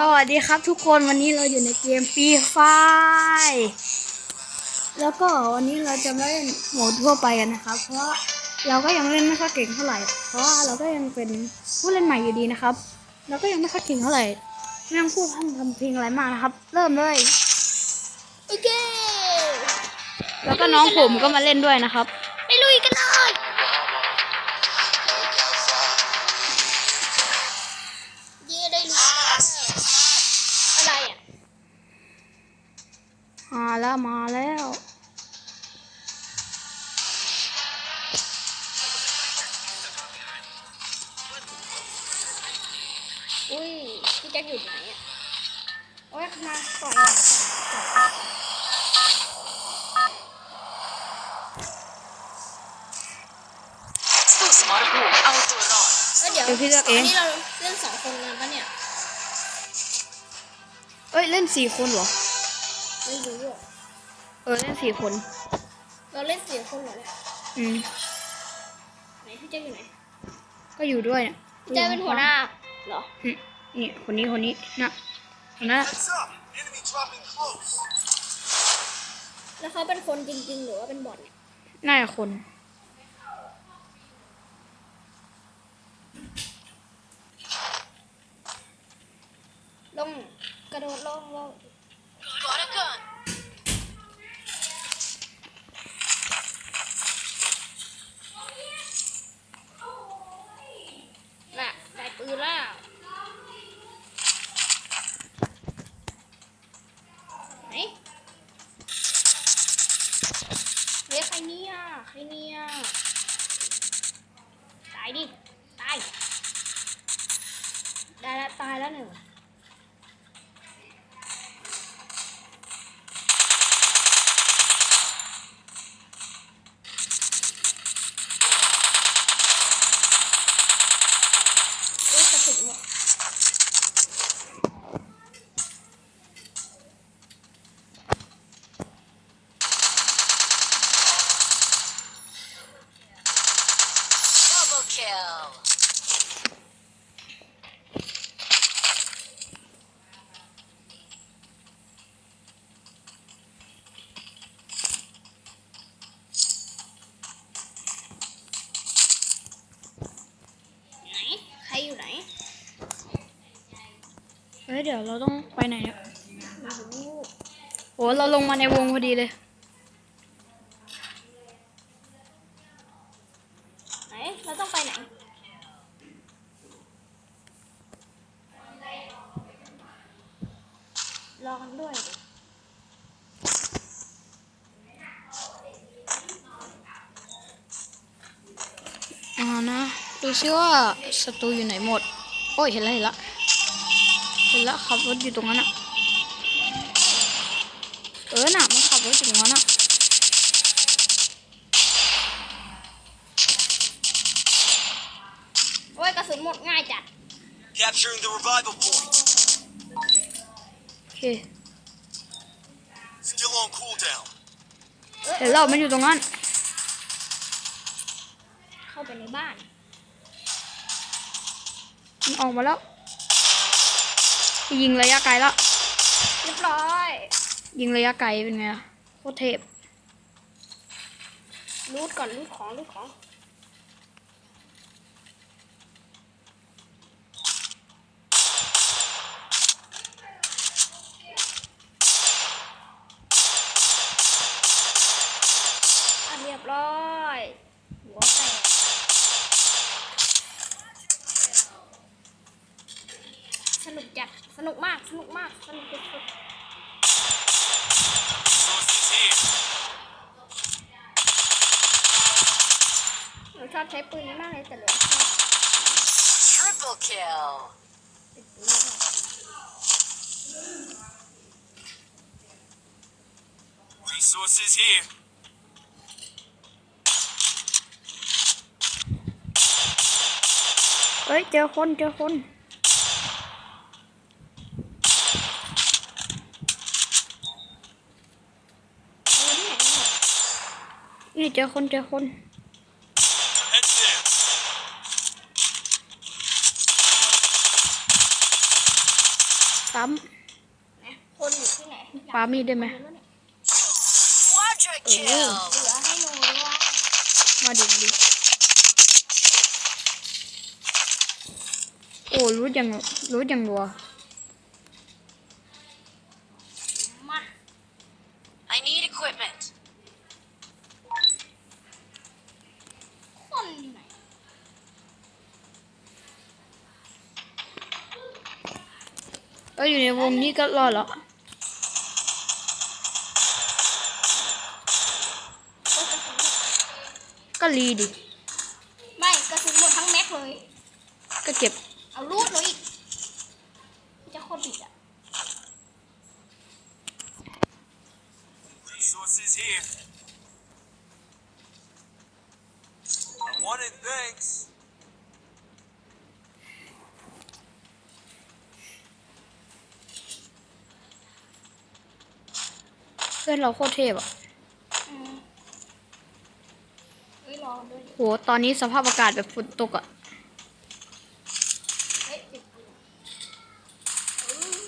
สวัสดีครับทุกคนวันนี้เราอยู่ในเกมฟรีไฟแล้วก็วันนี้เราจะมาเล่นโหมดทั่วไปกันนะครับ เพราะเราก็ยังเล่นไม่ค่อยเก่งเท่าไหร่ เพราะว่าเราก็ยังเป็นผู้เล่นใหม่อยู่ดีนะครับ เราก็ยังไม่ค่อยเก่งเท่าไหร่ไม่ต้องพูดทำทำเพลงอะไรมากนะครับ เริ่มเลยโอเคแล้วก็น้องผมก็มาเล่นด้วยนะครับ มาแล้วมาแล้ว อุ้ยพี่แจ็คอยู่ไหนอะ โอ้ยมาต่อยหน่อยต่อยต่อยสู้สมรภูมิเอาตัวรอดเอ้ยเดี๋ยวเดี๋ยวพี่เลือกเองนนี้เราเล่นสองคนเลยปะเนี่ย เอ้ย เล่นสี่คนเหรอ ไม่รู้อะ เออเล่นสี่คน เราเล่นสี่คนเหรอเนี่ยอืมไหนพี่แจ็คอยู่ไหนก็อยู่ด้วยเนี่ยพี่แจ็คเป็นหัวหน้าเหรออืมนี่คนนี้คนนี้นะคนนั้น Heads up! Enemy dropping close. แล้วเขาเป็นคนจริง ๆ หรือว่าเป็นบอทเนี่ยน่าจะคนลงกระโดดลงลงายดิ ตาย ได้แล้วตายแล้วหนึ่ง เฮ้ยเดี๋ยวเราต้องไปไหนเนี่ยไม่รู้โหเราลงมาในวงพอดีเลยไหนเราต้องไปไหนรอกันด้วยดิอ่านะ ดูซิว่าศัตรูอยู่ไหนหมด โอ้ยเห็นแล้วเห็นแล้ว เห็นแล้วขับรถอยู่ตรงนั้นอะเออน่ะมันขับรถอยู่ตรงนั้นอะโอ้ยกระสุนหมดง่ายจัด Capturing the revival point. โอเค Still on cooldown. เห็นแล้วมันอยู่ตรงนั้น เข้าไปในบ้าน มันออกมาแล้ว ยิงระยะไกลแล้ว เรียบร้อย ยิงระยะไกลเป็นไงล่ะโคตรเทพรูดก่อนรูดของรูดของอะเรียบร้อย หัวแตก สนุกจัด สนุกมาก สนุกมาก สนุกสุด Sources here. ๆหนูชอบใช้ปืนนี้มากเลยแต่เหลือชอบ triple kill ติดปืนมาก Resources here. เอ้ย เจอคน เจอคน เอาที่ไหนกันหมด นี่ เจอคนเจอคน Head there. สซ้นะคนอยู่ที่ไหนำปามีดได้ไหมรู้แล้วเนี่ย Quadra kill. เหลือให้หนูด้วยมาดิมาดิโอ้รู้ยังรู้ยังรัว มา I need equipment. คนอยู่ไหน เอออยู่ในวงนี้ก็รอดแล้วโอ้ยกระสุนหมดก็รีดิ ไม่กระสุนหมดทั้งแม็กเลย ก็เก็บ เอารูดเลยอีก จะโคตรบิดอะ Resources here. I wanted thanks. พื่อนเราโคตรเทพอะอืมเฮ้ยรอด้วยดิโหตอนนี้สภาพอากาศแบบฝนตกอะเฮ้ยติดปืนเออ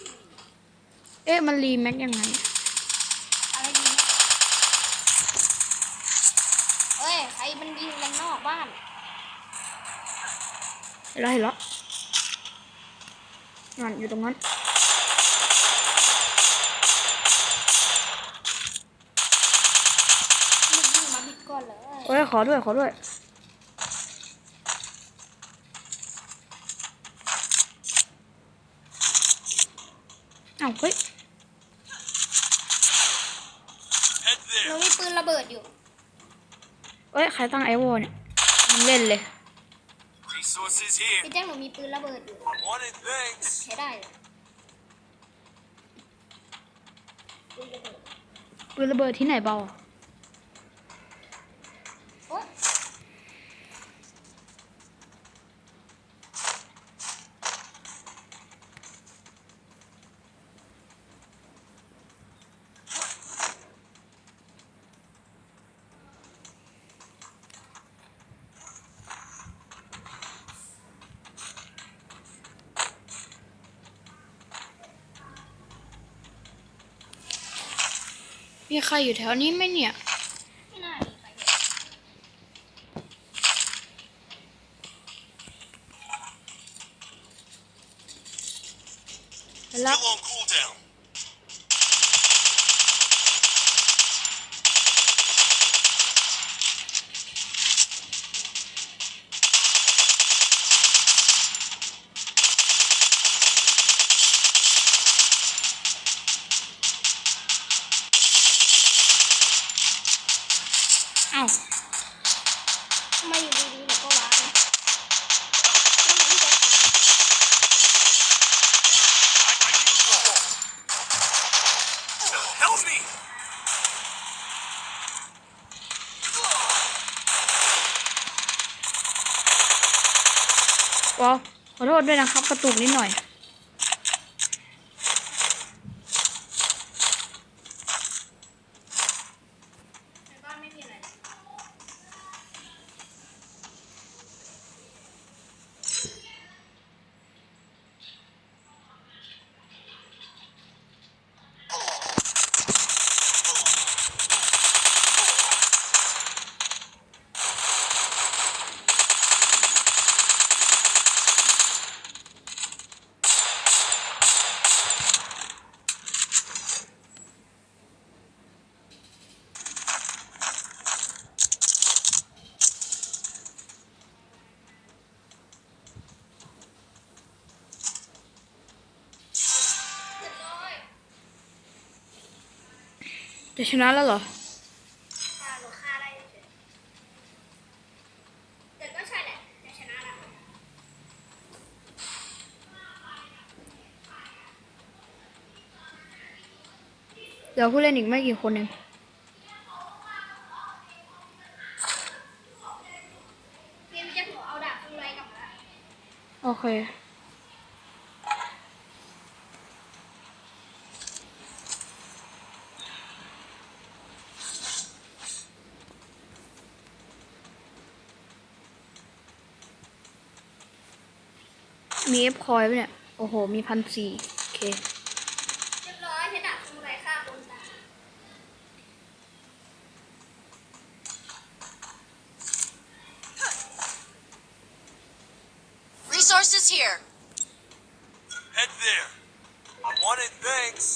เอ๊ะมันรีแม็กยังไงอะไรดีนะเฮ้ยใครมันยิงกันนอกบ้าน เห็นแล้วเห็นแล้วนั่นอยู่ตรงนั้น อนเลยโอ้ยขอด้วยขอด้วยเอ้าเฮ้ย Head เรา there. มีปืนระเบิดอยู่ เอ้ยใครตั้งไอวอเนี่ยมึงเล่นเลย Resources here. พี่แจ้งหนูมีปืนระเบิดอยู่ I wanted thanks. ใช้ได้เลยปืนระเบิดปืนระเบิดที่ไหนเบาอะ มีใครอยู่แถวนี้ไหมเนี่ย ว้าวขอโทษด้วยนะครับ กระตุกนิดหน่อย จะชนะแล้วเหรอฆ่าหนูฆ่าได้เฉยแต่ก็ใช่แหละจะชนะละเดี๋ยวผู้เล่นอีกไม่กี่คนเอง มีเอฟคอยไหมเนี่ย โอ้โห มีพันสี่โอเคเรียบร้อยใช้ดาบสมุไรฆ่าคนตา resources here head there I want it thanks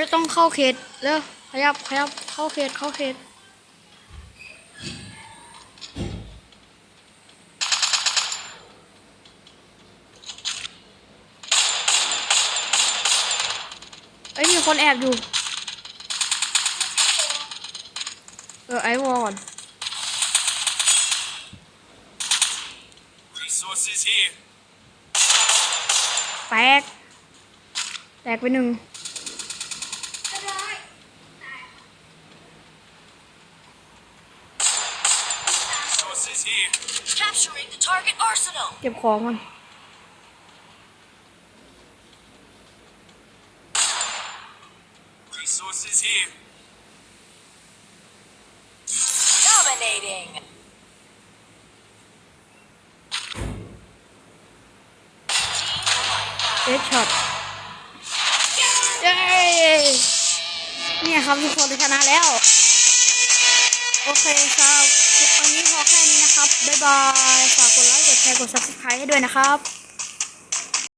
ไม่ต้องเข้าเขตเร็วขยับขยับเข้าเขตเข้าเขตเอ้ยมีคนแอบอยู่ เออไอวอลก่อน Resources here. แตก แตกไปหนึ่ง Capturing the target arsenal. เก็บของมัน Resources here. Dominating. เอชช็อตเย้เนี่ยครับทุกคนชนะแล้ว โอเคครับวันนี้พอแค่นี้ นะครับ บ๊ายบาย ฝากกดไลค์ กดแชร์ กด subscribe ให้ด้วยนะครับ